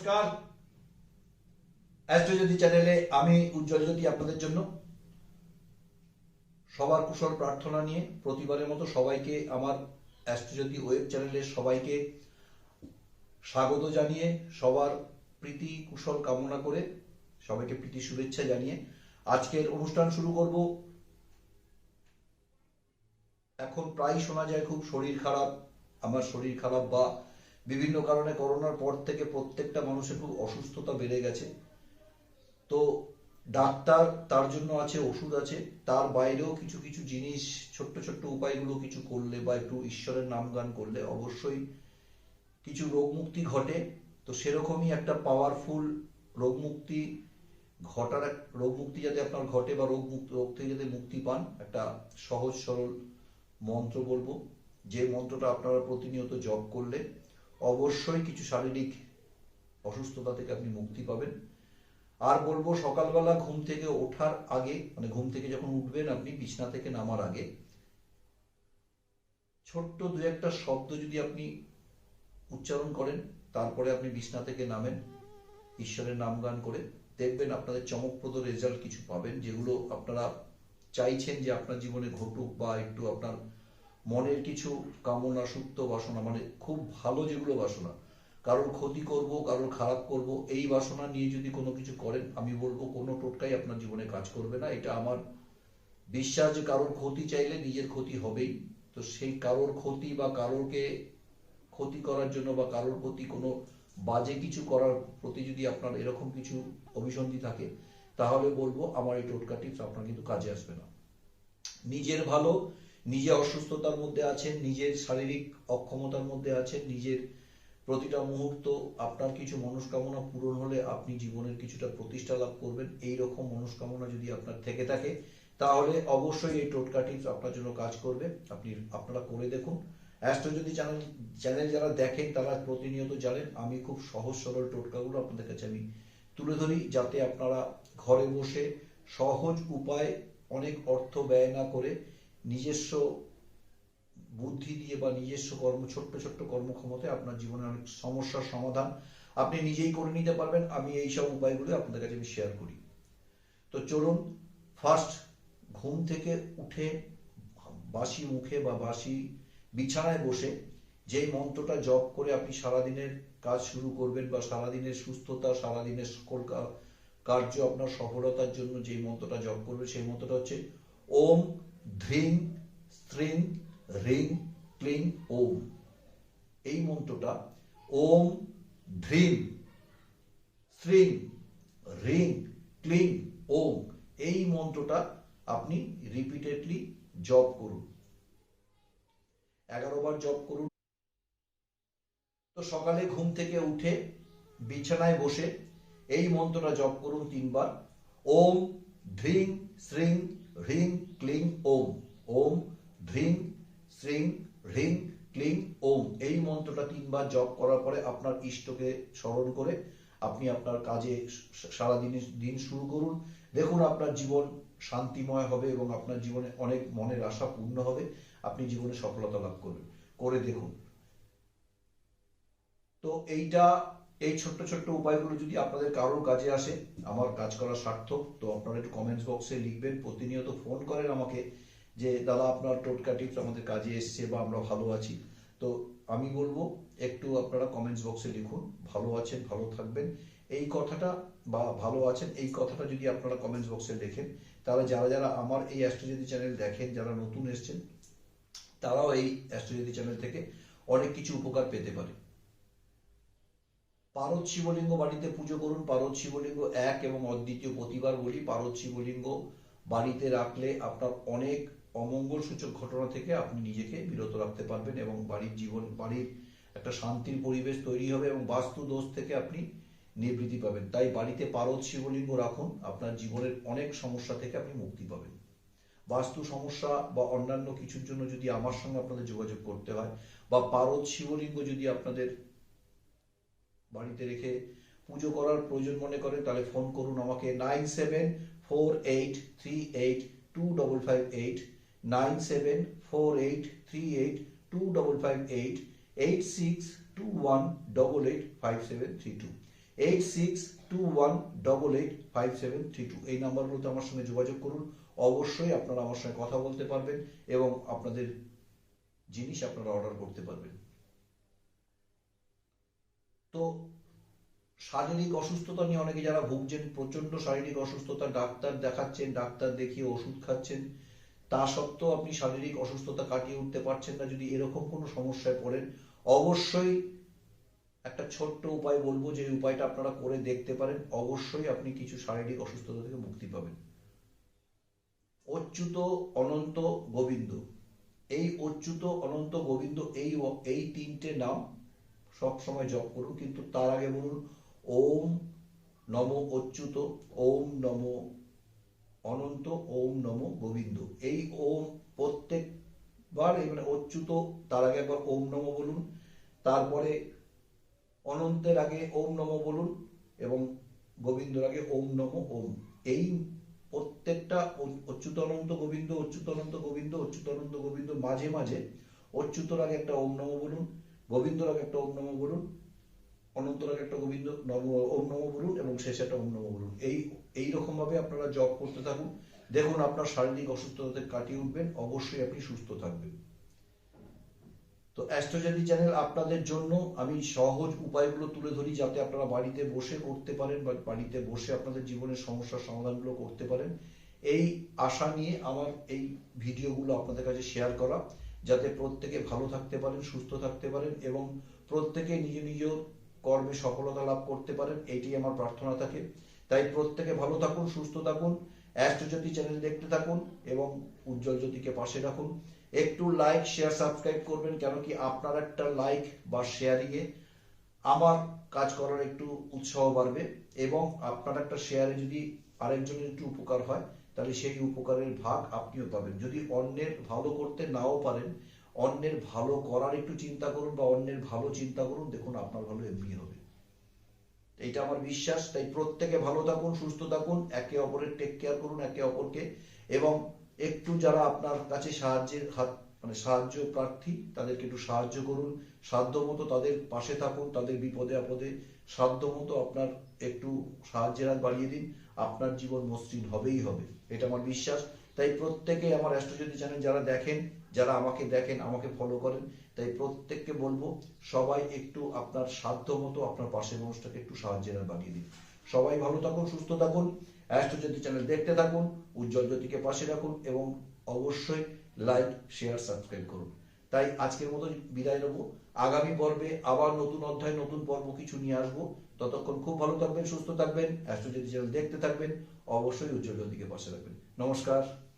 নমস্কার। অ্যাস্ট্রোজ্যোতি চ্যানেলে আমি উজ্জ্বল জ্যোতি আপনাদের জন্য। সবার কুশল প্রার্থনা নিয়ে প্রতিবারের মতো সবাইকে আমার অ্যাস্ট্রোজ্যোতি ওয়েব চ্যানেলে সবাইকে স্বাগত জানিয়ে, সবার প্রীতি, কুশল কামনা করে সবাইকে প্রীতি, শুভেচ্ছা জানিয়ে আজকের অনুষ্ঠান শুরু করব। এখন প্রায় শোনা যায় খুব শরীর খারাপ, আমার শরীর খারাপ বা বিভিন্ন কারণে করোনার পর থেকে প্রত্যেকটা মানুষের খুব অসুস্থতা বেড়ে গেছে। তো ডাক্তার তার জন্য আছে, ওষুধ আছে। তার বাইরেও কিছু কিছু জিনিস, ছোট্ট ছোট্ট উপায়গুলো কিছু করলে বা একটু ঈশ্বরের নাম গান করলে অবশ্যই কিছু রোগ মুক্তি ঘটে। তো সেরকমই একটা পাওয়ারফুল রোগ মুক্তি ঘটার এক রোগ মুক্তি যাতে আপনার ঘটে বা রোগ রোগ থেকে যাতে মুক্তি পান, একটা সহজ, সরল মন্ত্র বলব। যে মন্ত্রটা আপনারা প্রতিনিয়ত জপ করলে অবশ্যই কিছু শারীরিক অসুস্থতা থেকে আপনি মুক্তি পাবেন। আর বলব, সকালবেলা ঘুম থেকে ওঠার আগে মানে ঘুম থেকে যখন উঠবেন আপনি, বিছনা থেকে নামার আগে, ছোট্ট দু একটা শব্দ যদি আপনি উচ্চারণ করেন, তারপরে আপনি বিছনা থেকে নামেন, ঈশ্বরের নাম গান করে, দেখবেন আপনাদের চমকপ্রদ রেজাল্ট কিছু পাবেন, যেগুলো আপনারা চাইছেন যে আপনার জীবনে ঘটুক বা একটু আপনার মনের কিছু কামনা, সুপ্ত বাসনা মানে খুব ভালো যেগুলো বাসনা, কারোর ক্ষতি করব, কারোর খারাপ করব, এই বাসনা নিয়ে যদি কোনো কিছু করেন, আমি বলব কোনো টোটকাই আপনার জীবনে কাজ করবে না। এটা আমার বিশ্বাস যে কারোর ক্ষতি চাইলে নিজের ক্ষতি হবেই। তো সেই কারোর ক্ষতি বা কারোরকে ক্ষতি করার জন্য বা কারোর প্রতি কোনো বাজে কিছু করার প্রতি যদি আপনার এরকম কিছু অভিসন্ধি থাকে, তাহলে বলব আমার এই টোটকা টিপস আপনার কিন্তু কাজে আসবে না। নিজের ভালো নিজে অসুস্থতার মধ্যে আছেন, নিজের শারীরিক অক্ষমতার মধ্যে আছেন, নিজের প্রতিটা মুহূর্ত আপনার কিছু মনস্কামনা পূরণ হলে আপনি জীবনের কিছুটা প্রতিষ্ঠা লাভ করবেন। এই রকম মনস্কামনা যদি আপনার থেকে থাকে, তাহলে অবশ্যই এই টোটকা টিপস আপনার জন্য কাজ করবে। আপনি, আপনারা করে দেখুন। অ্যাস্ট্রো যদি চ্যানেল চ্যানেল যারা দেখেন, তারা প্রতিনিয়ত জানেন, আমি খুব সহজ সরল টোটকাগুলো আপনাদের কাছে আমি তুলে ধরি, যাতে আপনারা ঘরে বসে সহজ উপায় অনেক অর্থ ব্যয় না করে নিজস্ব বুদ্ধি দিয়ে বা নিজস্ব কর্ম, ছোট্ট ছোট্ট কর্মক্ষমতায় আপনার জীবনের অনেক সমস্যার সমাধান আপনি নিজেই করে নিতে পারবেন। আমি এই সব উপায়গুলো আপনাদের কাছে আমি শেয়ার করি। তো চলুন ফার্স্ট ঘুম থেকে উঠে বাসি মুখে বা বাসি বিছানায় বসে যেই মন্ত্রটা জপ করে আপনি সারাদিনের কাজ শুরু করবেন বা সারাদিনের সুস্থতা, সারাদিনের সকল কার্য আপনার সফলতার জন্য যেই মন্ত্রটা জপ করবে সেই মন্ত্রটা হচ্ছে, ওম ধ্রিং স্ত্রিং রিং ক্লিং, ওম। এই মন্ত্রটা ওম ধ্রিং স্ত্রিং রিং ক্লিং, ওম। এই মন্ত্রটা আপনি রিপিটেডলি জপ করুন। এগারো বার জপ করুন। তো সকালে ঘুম থেকে উঠে বিছানায় বসে এই মন্ত্রটা জপ করুন তিনবার। ওম ধ্রিং শ্রিং হ্রিং ক্লিং ওম ওম ধ্রিং শ্রিং হ্রিং ক্লিং ওম এই মন্ত্রটা তিনবার জপ করার পরে আপনার ইষ্টকে স্মরণ করে আপনি আপনার কাজে সারা দিনের দিন শুরু করুন। দেখুন আপনার জীবন শান্তিময় হবে এবং আপনার জীবনে অনেক মনের আশা পূর্ণ হবে। আপনি জীবনে সফলতা লাভ করবেন। করে দেখুন। তো এইটা এই ছোট্ট ছোট্ট উপায়গুলো যদি আপনাদের কারোর কাজে আসে, আমার কাজ করা সার্থক, তো আপনারা একটু কমেন্টস বক্সে লিখবেন। প্রতিনিয়ত ফোন করেন আমাকে যে, দাদা, আপনার টোটকা টিপস আমাদের কাজে এসছে বা আমরা ভালো আছি। তো আমি বলব, একটু আপনারা কমেন্টস বক্সে লিখুন, ভালো আছেন, ভালো থাকবেন। এই কথাটা বা, ভালো আছেন, এই কথাটা যদি আপনারা কমেন্টস বক্সে লেখেন, তাহলে যারা যারা আমার এই অ্যাস্ট্রোজেদি চ্যানেল দেখেন, যারা নতুন এসছেন, তারাও এই অ্যাস্ট্রোজেদি চ্যানেল থেকে অনেক কিছু উপকার পেতে পারে। পারদ শিবলিঙ্গ বাড়িতে পুজো করুন। পারদ শিবলিঙ্গ এক এবং অদ্বিতীয় প্রতিবার বলি, পারদ শিবলিঙ্গ বাড়িতে রাখলে আপনার অনেক অমঙ্গল সূচক ঘটনা থেকে আপনি নিজেকে বিরত রাখতে পারবেন এবং বাড়ির জীবন, বাড়ির একটা শান্তির পরিবেশ তৈরি হবে এবং বাস্তু দোষ থেকে আপনি নিবৃত্তি পাবেন। তাই বাড়িতে পারদ শিবলিঙ্গ রাখুন, আপনার জীবনের অনেক সমস্যা থেকে আপনি মুক্তি পাবেন। বাস্তু সমস্যা বা অন্যান্য কিছুর জন্য যদি আমার সঙ্গে আপনাদের যোগাযোগ করতে হয় বা পারদ শিবলিঙ্গ যদি আপনাদের বাড়িতে রেখে পুজো করার প্রয়োজন মনে করেন তাহলে ফোন করুন আমাকে nine seven four eight three eight two double five eight nine seven four eight three eight two double five eight eight six two one double eight five seven three two eight six two one double eight five seven three two এই নাম্বারগুলোতে আমার সঙ্গে যোগাযোগ করুন। অবশ্যই আপনারা আমার সঙ্গে কথা বলতে পারবেন এবং আপনাদের জিনিস আপনারা অর্ডার করতে পারবেন। তো শারীরিক অসুস্থতা নিয়ে অনেকে যারা ভুগছেন প্রচণ্ড শারীরিক অসুস্থতা ডাক্তার দেখাচ্ছেন, ডাক্তার দেখিয়ে ওষুধ খাচ্ছেন, তা সত্ত্বেও আপনি শারীরিক অসুস্থতা কাটিয়ে উঠতে পারছেন না যদি এরকম কোনো সমস্যায় পড়েন, অবশ্যই একটা ছোট্ট উপায় বলব যে উপায়টা আপনারা করে দেখতে পারেন, অবশ্যই আপনি কিছু শারীরিক অসুস্থতা থেকে মুক্তি পাবেন। অচ্যুত অনন্ত গোবিন্দ। এই অচ্যুত অনন্ত গোবিন্দ এই এই তিনটে নাম সব সময় জপ করুন। কিন্তু তার আগে বলুন, ওম নম অচ্যুত, ওম নম অনন্ত, ওম নম গোবিন্দ। এই ওম প্রত্যেকবার মানে অচ্যুত, তার আগে একবার ওম নম বলুন, তারপরে অনন্তের আগে ওম নম বলুন, এবং গোবিন্দর আগে ওম নম ওম। এই প্রত্যেকটা অচ্যুত অনন্ত গোবিন্দ, অচ্যুত অনন্ত গোবিন্দ, অচ্যুত অনন্ত গোবিন্দ, মাঝে মাঝে অচ্যুতর আগে একটা ওম নম বলুন গোবিন্দর আগে একটা ওম নম বলুন অনন্তর আগে একটা গোবিন্দ ওম নম বলুন এবং শেষে একটা ওম নম বলুন। এই এই রকম ভাবে আপনারা জপ করতে থাকুন। দেখুন আপনার শারীরিক অসুস্থতা কাটিয়ে উঠবেন, অবশ্যই আপনি সুস্থ থাকবেন। তো অ্যাস্ট্রোজেনি চ্যানেল আপনাদের জন্য আমি সহজ উপায়গুলো তুলে ধরি যাতে আপনারা বাড়িতে বসে করতে পারেন বা বাড়িতে বসে আপনাদের জীবনের সমস্যার সমাধানগুলো করতে পারেন। এই আশা নিয়ে আমার এই ভিডিওগুলো আপনাদের কাছে শেয়ার করা। যাতে প্রত্যেকে ভালো থাকতে পারেন, সুস্থ থাকতে পারেন এবং প্রত্যেকে নিজ নিজ কর্মে সফলতা লাভ করতে পারেন এইটি আমার প্রার্থনা থাকে। তাই প্রত্যেকে ভালো থাকুন, সুস্থ থাকুন অ্যাস্ট্রোজ্যোতি চ্যানেল দেখতে থাকুন এবং উজ্জ্বল জ্যোতিকে পাশে রাখুন। একটু লাইক শেয়ার সাবস্ক্রাইব করবেন কেন কি আপনার একটা লাইক বা শেয়ারিংয়ে আমার কাজ করার একটু উৎসাহ বাড়বে এবং আপনার একটা শেয়ারে যদি আরেকজনের একটু উপকার হয় তাহলে সেই উপকারের ভাগ আপনিও পাবেন। যদি অন্যের ভালো করতে নাও পারেন, অন্যের ভালো করার একটু চিন্তা করুন বা অন্যের ভালো চিন্তা করুন, দেখুন আপনার ভালো এমনি হবে। এটা আমার বিশ্বাস, তাই প্রত্যেকে ভালো থাকুন, সুস্থ থাকুন, একে অপরের টেক কেয়ার করুন, একে অপরকে, এবং একটু যারা আপনার কাছে সাহায্যের হাত মানে সাহায্য প্রার্থী, তাদেরকে একটু সাহায্য করুন। সাধ্য মতো তাদের পাশে থাকুন, তাদের বিপদে আপদে সাধ্য মতো আপনার একটু সাহায্যের হাত বাড়িয়ে দিন। আপনার জীবন মসৃণ হবেই হবে, এটা আমার বিশ্বাস। তাই প্রত্যেকে আমার অ্যাস্ট্রোজ্যোতি চ্যানেল যারা দেখেন, যারা আমাকে দেখেন, আমাকে ফলো করেন, তাই প্রত্যেককে বলব, সবাই একটু আপনার সাধ্য মতো আপনার পাশের মানুষটাকে একটু সাহায্যের হাত বাড়িয়ে দিন। সবাই ভালো থাকুন, সুস্থ থাকুন অ্যাস্ট্রোজ্যোতি চ্যানেল দেখতে থাকুন, উজ্জ্বল জ্যোতিকে পাশে রাখুন এবং অবশ্যই লাইক শেয়ার সাবস্ক্রাইব করুন। তাই আজকের মতো বিদায় নেব। আগামী পর্বে আবার নতুন অধ্যায়, নতুন পর্ব কিছু নিয়ে আসব। ততক্ষণ খুব ভালো থাকবেন, সুস্থ থাকবেন চ্যানেল দেখতে থাকবেন, অবশ্যই উজ্জ্বল দিকে পাশে রাখবেন। নমস্কার।